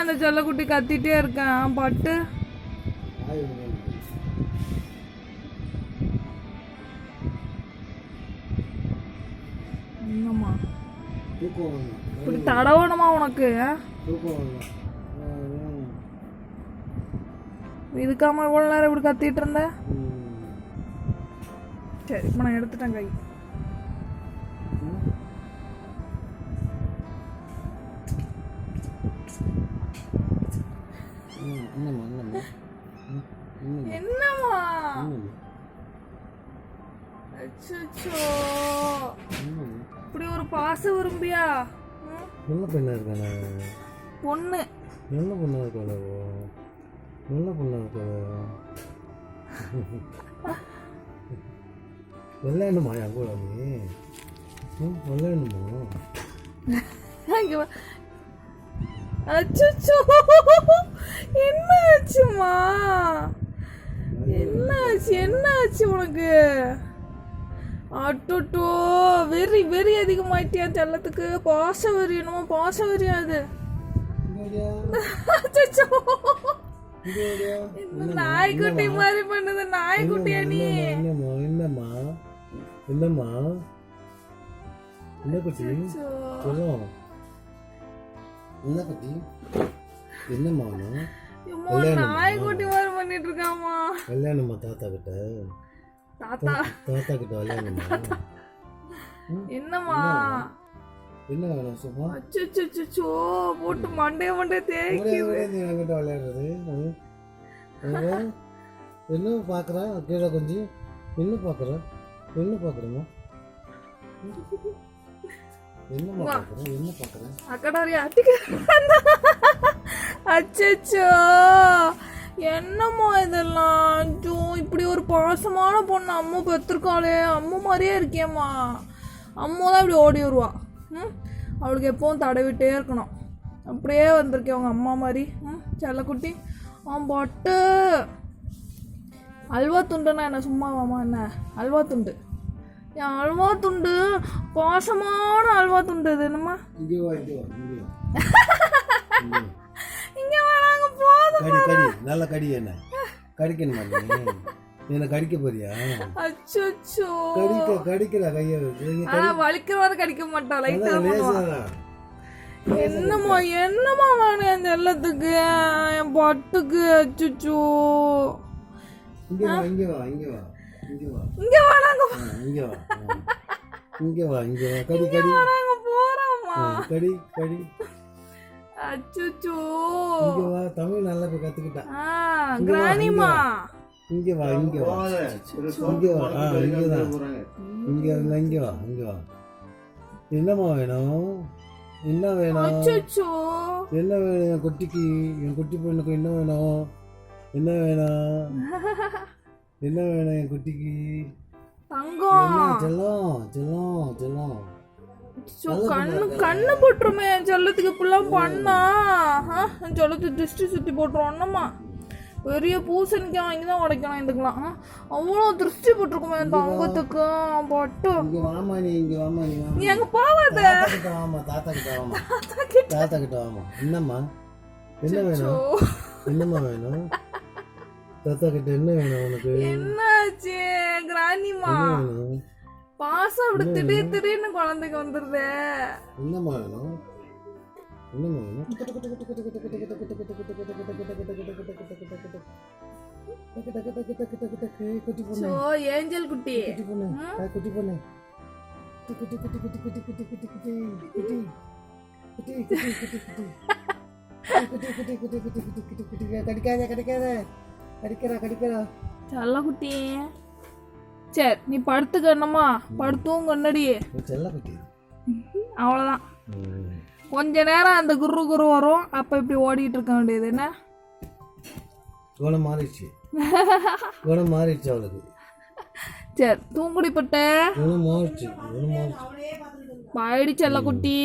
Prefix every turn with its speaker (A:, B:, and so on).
A: அந்த செல்லக்குட்டி கத்திட்டே இருக்கேன் பட்டு. என்னம்மா. இப்படி தடவணுமா உனக்கு. இதுக்காம இவ்வளோ நேரம் இப்படி கத்திட்டு இருந்த. சரி இப்போ நான் எடுத்துட்டேன் கை
B: என்னம்மா? என்னம்மா என்னம்மா
A: அச்சோ இப்படி ஒரு பாச விரும்பியா?
B: நல்ல பெண்ணா இருக்கானே
A: பொண்ணு.
B: நல்ல பொண்ணா இருக்காளோ நல்ல பொண்ணா இருக்காளோ வெள்ளையணுமா என் கூட நீ? வெள்ளையணுமா.
A: அச்சச்சோ. என்ன ஆச்சுமா என்ன ஆச்சு என்ன ஆச்சு உனக்கு? அட்டோட்டோ வெறி வெறி அதிகமாயிட்டியா செல்லத்துக்கு பாச வெறி என்னமோ பாச வெறியா அது நாய்க்குட்டி மாதிரி பண்ணுது நாய்க்குட்டியா நீ?
B: என்னம்மா என்னம்மா? என்ன குட்டி?
A: அச்சோ.
B: என்ன பத்தி?
A: என்னமானோ நாய்க்குட்டி மாதிரி பண்ணிட்டு இருக்காமா
B: கல்யாணமா தாத்தா கிட்ட?
A: தாத்தா.
B: தாத்தா கிட்ட கல்யாணமா?
A: என்னம்மா?
B: என்ன வேணும்? சும்மா?
A: அச்சோ போட்டு
B: மண்டே மண்டே தேய்க்குது. என்கிட்ட விளையாடுறது? என்ன பார்க்குற கீழே கொஞ்சம் என்ன பார்க்குற என்ன பார்க்குறேம்மா
A: அக்கடாரி அச்சச்சோ. என்னம்மா இதெல்லாம்? ஐயோ இப்படி ஒரு பாசமான பொண்ணு அம்மா பெற்றிருக்காளே அம்மா மாதிரியே இருக்கியம்மா அம்மா தான் இப்படி ஓடி வருவா. ம்? அவளுக்கு எப்பவும் தடவிட்டே இருக்கணும். அப்படியே வந்திருக்கேன் உங்கள் அம்மா மாதிரி. ம்? செல்லக்குட்டி. ஆ பட்டு அல்வா துண்டுன்னா என்ன? சும்மாவாமா என்ன? அல்வா துண்டு. என் அல்வா துண்டு பாசமான அல்வா துண்டு இது. என்னம்மா?
B: இங்கே வா இங்கே வா இங்கே வா.
A: இங்க வராங்க போதும்
B: கடி கடி நல்லா கடி என்ன? கடிக்கணுமா நீ? என்ன கடிக்க போறியா?
A: அச்சோ
B: கடிக்க கடிக்கிற கையை
A: ஆனா வலிக்கிறவரை கடிக்க மாட்டா லைட்டா
B: லேசா
A: என்னம்மா என்னம்மா வேணும் என் செல்லத்துக்கு என் பட்டுக்கு அச்சோ
B: இங்க வா இங்க வா இங்க வா இங்க வா. ஆ, இங்க வா. இங்க வா. இங்க வா கடி கடி. ஆ, கடி கடி.
A: அச்சோ
B: இங்க வா தமிழ் நல்லா போய் கத்துக்கிட்டா.
A: ஆ கிராணிமா
B: இங்க வா. இங்க வா இங்க வா. ஆ இங்க தான் இங்க இங்க இங்க வா இங்க வா. என்னம்மா வேணும்? என்ன வேணும்? என்ன வேணும் என் குட்டிக்கு? என் குட்டி பொண்ணுக்கு என்ன வேணும்? என்ன வேணும்? என்ன வேணும் என் குட்டிக்கு?
A: தங்கம்.
B: ஜெல்லம் ஜெல்லம்
A: ஜெல்லம் கண்ணு கண்ணு போட்டுருமே ஜல்லத்துக்கு இப்படிலாம் பண்ணா. ஜல்லத்து திருஷ்டி சுற்றி போட்டுரும். அண்ணம்மா பெரிய பூசணிக்காய் வாங்கி தான் உடைக்கணும் இதுக்கெல்லாம் அவ்வளோ திருஷ்டி போட்டிருக்குமே என் தங்கத்துக்கு. பட்டு. எங்க போவாத?
B: தாத்தா கிட்ட வாமா தாத்தா கிட்ட வாமா. என்னம்மா? என்ன வேணும்? என்னம்மா வேணும்? தாத்தா கிட்ட என்ன வேணும் உனக்கு?
A: என்னாச்சு? பாசம் அப்படி திடீர் திடீர்னு குழந்தைக்கு வந்துருதே
B: என்னம்மா வேணும் என்னம்மா வேணும்
A: சோ ஏஞ்சல் குட்டி
B: குட்டி பொண்ணு குட்டி பொண்ணு குட்டி குட்டி குட்டி குட்டி குட்டி குட்டி குட்டி குட்டி குட்டி குட்டி குட்டி குட்டி குட்டி குட்டி குட்டி குட்டி குட்டி குட்டி குட்டி கடிக்காத கடிக்காத கடிக்கிறா கடிக்கிறா
A: செல்ல குட்டி சரி நீ படுத்துக்க என்னம்மா? படுத்தும் கண்ணடி. அவ்வளோதான் கொஞ்ச நேரம் அந்த குரு குரு வரும். அப்போ இப்படி ஓடிட்டு இருக்க வேண்டியது என்ன?
B: குணம் மாறிடுச்சு. குணம் மாறிடுச்சு அவளுக்கு.
A: சரி தூங்குடி பட்ட
B: குணம் மாறிடுச்சு. குணம் மாறிடுச்சு.
A: பாயிடி செல்ல குட்டி.